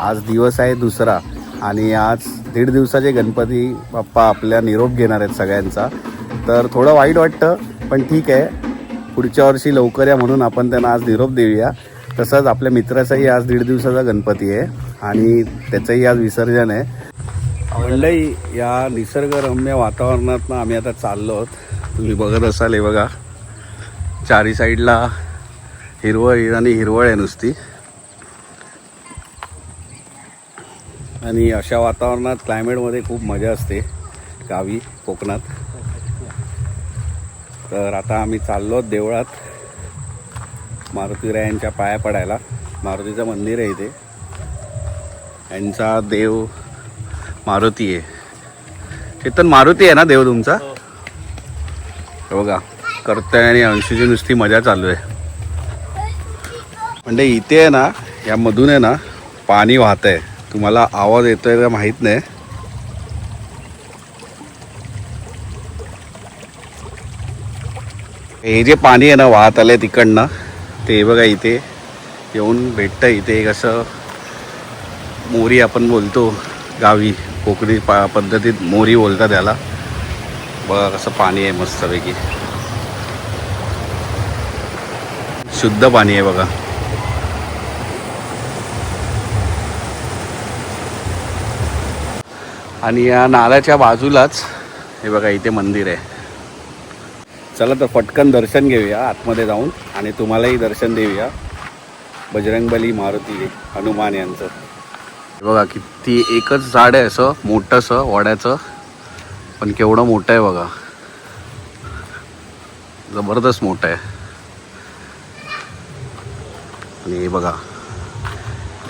आज दिवस आहे दुसरा आणि आज दीड दिवसाचे गणपती बाप्पा आपल्या निरोप घेणार आहेत सगळ्यांचा. तर थोडं वाईट वाटतं पण ठीक आहे. पुढच्या वर्षी लवकर या म्हणून आपण त्यांना आज निरोप देऊया. तसंच आपल्या मित्राचाही आज दीड दिवसाचा गणपती आहे आणि त्याचंही आज विसर्जन आहे. मंडई या निसर्गरम्य वातावरणात आम्ही आता चाललो आहोत. तुम्ही बघत असाल हे बघा. चारी साईडला हिरवळ आणि हिरवळ आहे नुसती. आणि अशा वातावरणात क्लायमेटमध्ये खूप मजा असते गावी कोकणात. तर आता आम्ही चाललो देवळात मारुतीरायांच्या पाया पडायला. मारुतीचं मंदिर आहे इथे. यांचा देव मारुती आहे. चेतन मारुती आहे ना देव तुमचा? हे. बघा करतोय आणि अंशूची नुसती मजा चालू आहे. म्हणजे इथे आहे ना यामधून आहे ना पाणी वाहत आहे तुम्हाला आवाज येतोय का माहीत नाही. हे जे पाणी आहे ना वाहत आलंय तिकडनं ते बघा इथे येऊन भेटतं इथे एक असं मोरी आपण बोलतो गावी कोकणी पा पद्धतीत मोरी बोलतात त्याला बघा कसं पाणी आहे मस्तपैकी. शुद्ध पाणी आहे बघा. आणि या नाल्याच्या बाजूलाच हे बघा इथे मंदिर आहे. चला तर पटकन दर्शन घेऊया आतमध्ये जाऊन आणि तुम्हालाही दर्शन देऊया. बजरंगबली मारुती हनुमान यांचं. बघा किती एकच झाड आहे असं मोठंसं वड्याचं. पण केवढं मोठं आहे बघा. जबरदस्त मोठं आहे. आणि हे बघा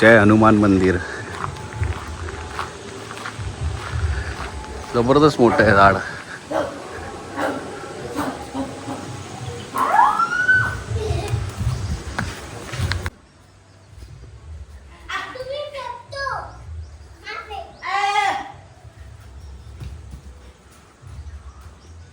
जय हनुमान मंदिर. जबरदस्त मोठं आहे झाड.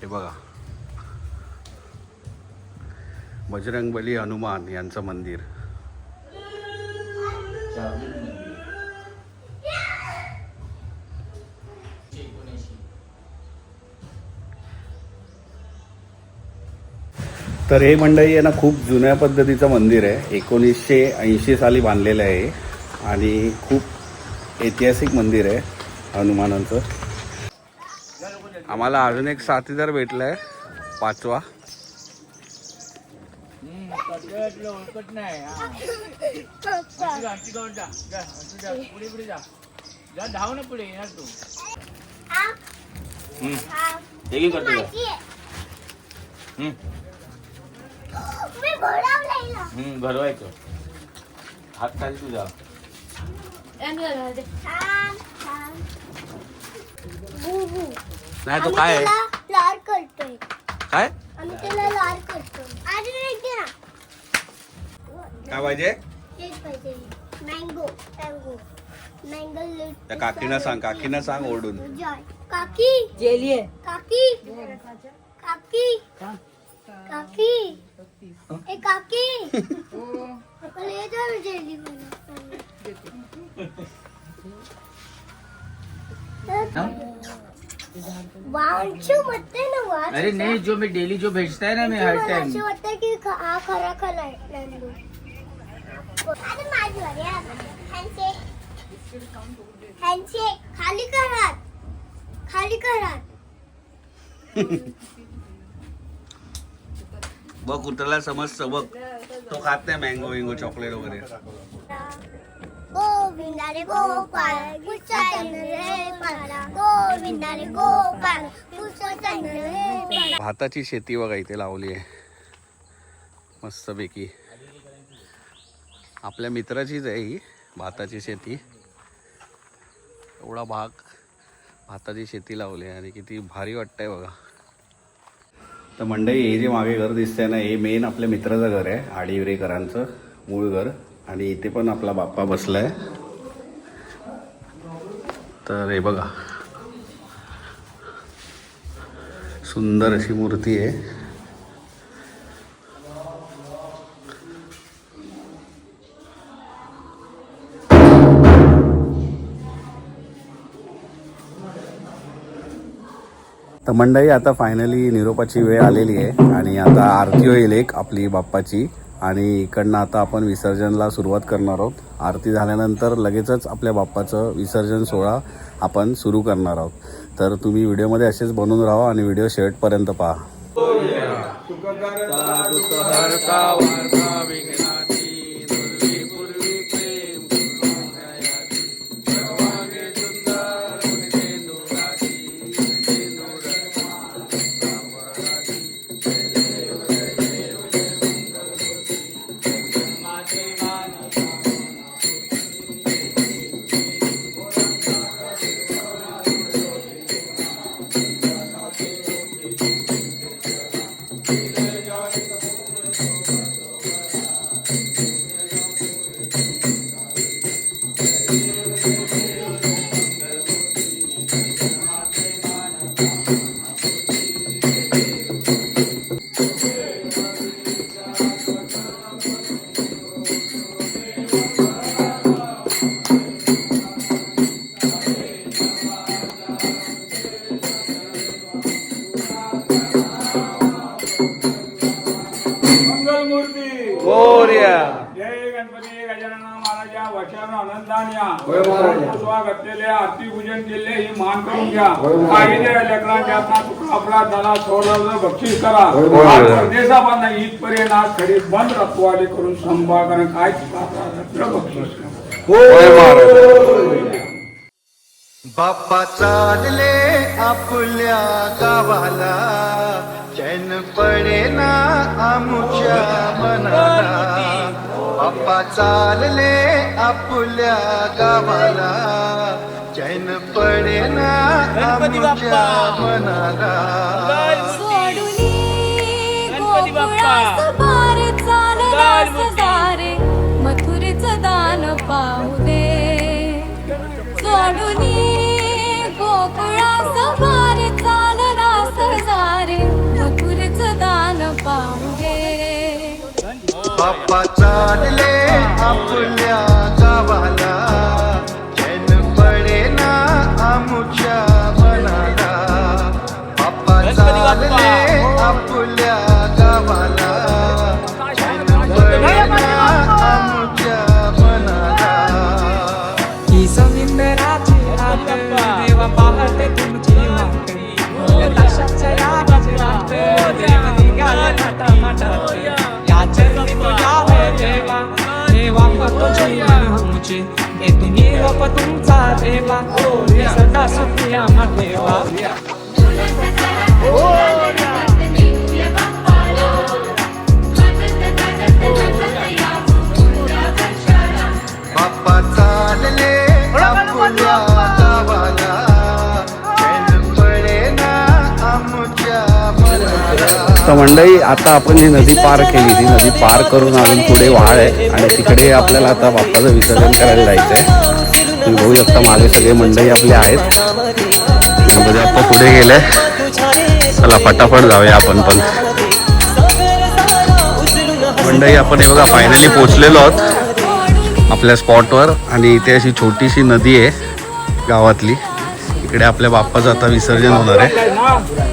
हे बघा. बजरंगबली हनुमान यांचं मंदिर. तर हे मंडळी आहे ना खूप जुन्या पद्धतीचं मंदिर आहे. एकोणीसशे ऐंशी साली बांधलेलं आहे. आणि खूप ऐतिहासिक मंदिर आहे हनुमानांचं. आम्हाला अजून एक साथीदार पाचवा. हा. जा, आमची जा. पुढे येणार तू। हे करतो भरवायचं हात खाली तुझा नाही तो काय आहे लाड करतोय काय आम्ही त्याला लाड ना काय। पाहिजे तेच पाहिजे मँगो मँगो। मँगो त्या काकीना सांग काकीना सांग ओरडून जॉय काकी? जेली आहे काकी? काकी काकी? ए काकी। मला येतो ना जेली वांशू म्हणते ना वांश अरे नहीं जो मैं डेली जो भेजता है ना मैं हर टाइम असं वाटतं की ख- हा खरा खरा आहे नंदू। अरे माझी वाली हा. हॅन्डशेक हॅन्डशेक खाली करा खाली करा बघ कुठला समजतं बघ. तो खात नाही मँगो विंगो चॉकलेट वगैरे. भाताची शेती बघा इथे लावली आहे. मस्तपैकी. आपल्या मित्राचीच आहे ही भाताची शेती. एवढा भाग भाताची शेती लावली आहे आणि किती भारी वाटतंय बघा. तर मंडई हे जे मागे घर दिसतंय ना हे मेन आपल्या मित्राचं घर आहे आडिवरेकरांचं मूळ घर. आणि इथे पण आपला बाप्पा बसलाय. तर हे बघा. सुंदर अशी मूर्ती आहे. तर मंडळी आता फायनली निरोपाची वेळ आलेली आहे आणि आता आरती होईल एक आपली बाप्पाची. आणि इकडनं आता आपण विसर्जनला सुरुवात करणार आहोत. आरती झाल्यानंतर लगेचच आपल्या बाप्पाचं विसर्जन सोहळा आपण सुरू करणार आहोत. तर तुम्ही व्हिडिओमध्ये असेच बनून राहा आणि व्हिडिओ शेवटपर्यंत पहा. ही मान करून घ्या. काही लेकरांच्या आपला झाला सोडलं बक्षीस करा. आज परदेशापासून इथपर्यंत आज खरी बंद रखवाली करून संभाळ कारण काय बक्षीस करा. बाप्पा चालले आपल्या गावाला चैन पडे ना आमुच्या मनाला. बाप्पा चालले आपल्या गावाला चैन पडे ना आमुच्या मनाला। सोडूनी मथुरेचं दान पाहू दे। सोडूनी मथुरेचं दान पाहू दे। बाप्पा चालले आपल्या गावाला। आपल्या गावाला. आमुच्या मनाला ही सविंदराची आत देवा पाहते तुमची वाट. लक्षाच्या या गजरात देव निघाला थाटामाटात या चरणी तुझ्या होय देवा देवा तुझी आमची हे तुम्ही रोप तुमचा देवा. हे सदा सुखी आम्हा देवा. बाप्पा तर मंडई आता आपण जी नदी पार केली. ती नदी पार करून अजून पुढे वाळ आहे आणि तिकडे आपल्याला आता बाप्पाचं विसर्जन करायला जायचं आहे तुम्ही बघू शकता मागे सगळे मंडई आपले आहेत. गणपती बाप्पा पुढे गेले. चला फटाफट जाऊया आपण पण. मंडई आपण हे बघा फायनली पोचलेलो आहोत आपल्या स्पॉटवर आणि इथे अशी छोटीशी नदी आहे गावातली. इकडे आपल्या बाप्पाचं आता विसर्जन होणार आहे.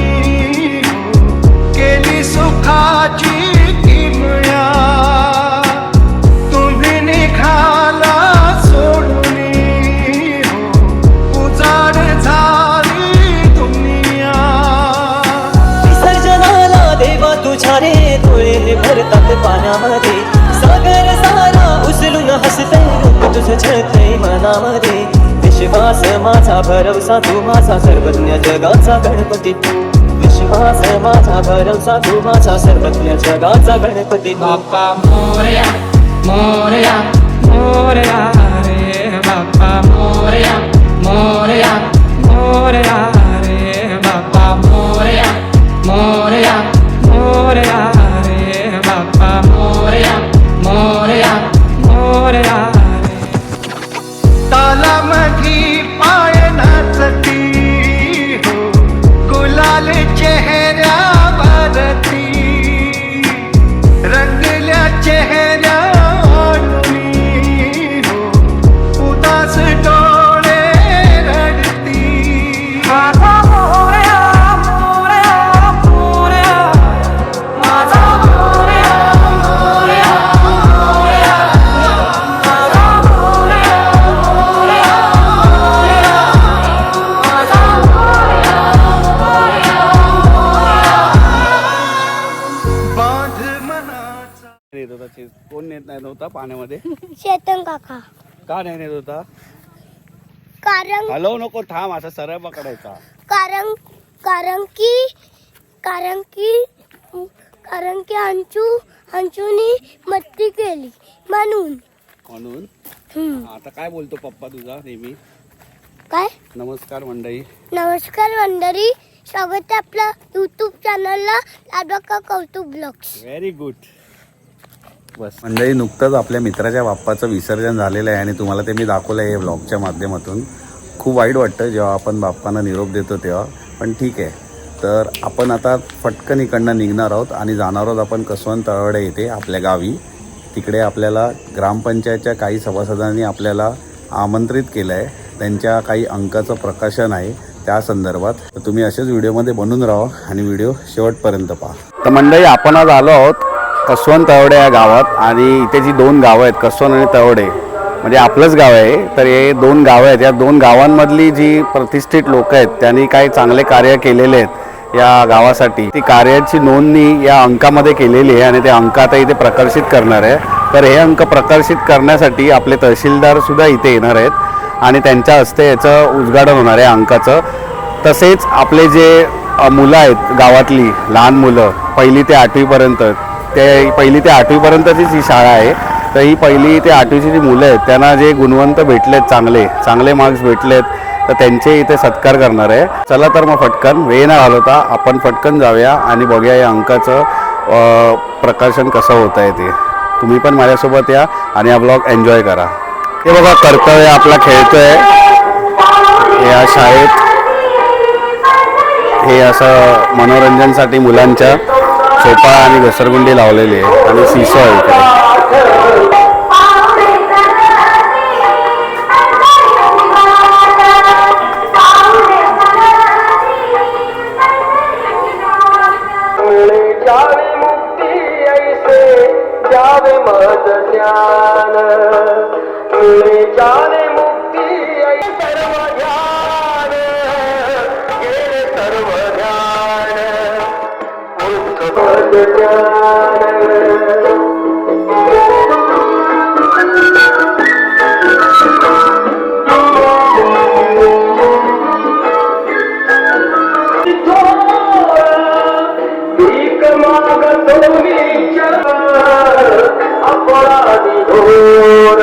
भरवसा तू माझा सर्वज्ञ जगाचा गणपती. तू विश्वास माझा भरवसा तू माझा सर्वज्ञ जगाचा गणपती. बाप्पा मोरया मोरया मोरया रे. बाप्पा मोरया मोरया मोरया रे. बाप्पा मोरया मोरया मोरया रे. बाप्पा मोरया मोरया मोरया रे. तालामधी पाय let नव्हता पाण्यामध्ये? चेतन काका. का नाही नेत होता? कारण हलव नको थांब असा सरळ पकडायचा. कारण कारण की कारण की कारण की अंशू अंशूनी मस्ती केली म्हणून. म्हणून? हम्म. आता काय बोलतो पप्पा तुझा नेहमी? काय? नमस्कार मंडळी. नमस्कार मंडळी. स्वागत आहे आपल्या युट्यूब चॅनलला लाडोका कौतुक ब्लॉग्स. व्हेरी गुड बस. मंडळी नुकतंच आपल्या मित्राच्या बाप्पाचं विसर्जन झालेलं आहे आणि तुम्हाला ते मी दाखवलं आहे ब्लॉगच्या माध्यमातून. खूप वाईट वाटतं जेव्हा आपण बाप्पांना निरोप देतो तेव्हा. पण ठीक आहे. तर आपण आता फटकन इकडनं निघणार आहोत आणि जाणार आहोत आपण कसवण तळवडे येथे आपल्या गावी. तिकडे आपल्याला ग्रामपंचायतच्या काही सभासदांनी आपल्याला आमंत्रित केलं आहे त्यांच्या काही अंकाचं प्रकाशन आहे त्या संदर्भात. तुम्ही असेच व्हिडिओमध्ये बनून राहा आणि व्हिडिओ शेवटपर्यंत पहा. तर मंडळी आपण आज आलो आहोत कसवण तळवडे या गावात आणि इथे जी दोन गावं आहेत कसवण आणि तळवडे म्हणजे आपलंच गाव आहे तर हे दोन गावं आहेत. या दोन गावांमधली जी प्रतिष्ठित लोक आहेत त्यांनी काही चांगले कार्य केलेले आहेत या गावासाठी. ती कार्याची नोंदणी या अंकामध्ये केलेली आहे आणि ते अंक आता इथे प्रकाशित करणार आहे. तर हे अंक प्रकाशित करण्यासाठी आपले तहसीलदार सुद्धा इथे येणार आहेत आणि त्यांच्या हस्ते याचं उद्घाटन होणार आहे अंकाचं. तसेच आपले जे मुलं आहेत गावातली लहान मुलं पहिली ते आठवीपर्यंत ते पहिली ते आठवीपर्यंतचीच ही शाळा आहे. तर ही पहिली ते आठवीची जी मुलं आहेत त्यांना जे गुणवंत भेटलेत चांगले चांगले मार्क्स भेटलेत तर त्यांचे इथे सत्कार करणार आहे. चला तर मग फटकन वेळ न घालवता आपण फटकन जाऊया आणि बघूया या अंकाचं प्रकाशन कसं होत आहे ते. तुम्ही पण माझ्यासोबत या आणि हा ब्लॉग एन्जॉय करा. हे बघा कर्तव्य आपला खेळतोय. या शाळेत हे असं मनोरंजनसाठी मुलांच्या सोफा आणि घसरगुंडी लावलेली आहे आणि सिसो आहे इकडे. अपराधी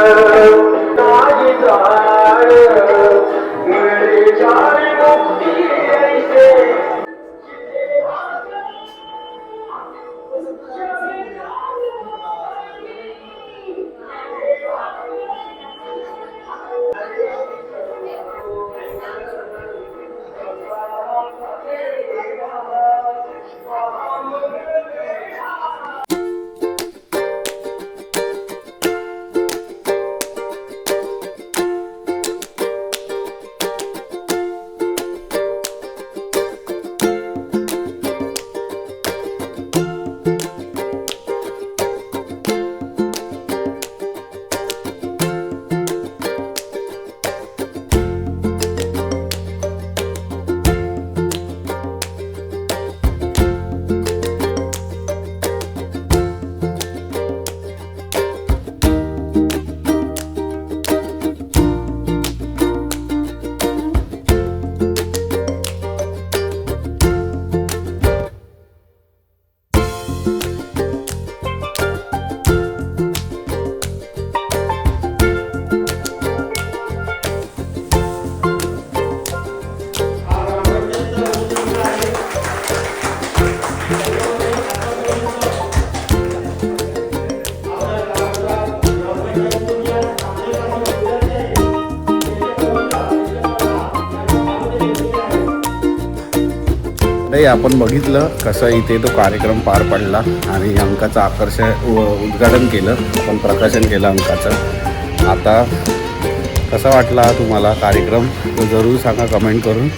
आपण बघितलं कसं इथे तो कार्यक्रम पार पडला आणि अंकाचं आकर्षण उद्घाटन केलं. आपण प्रकाशन केलं अंकाचं. आता कसा वाटला तुम्हाला कार्यक्रम? तो जरूर सांगा कमेंट करून.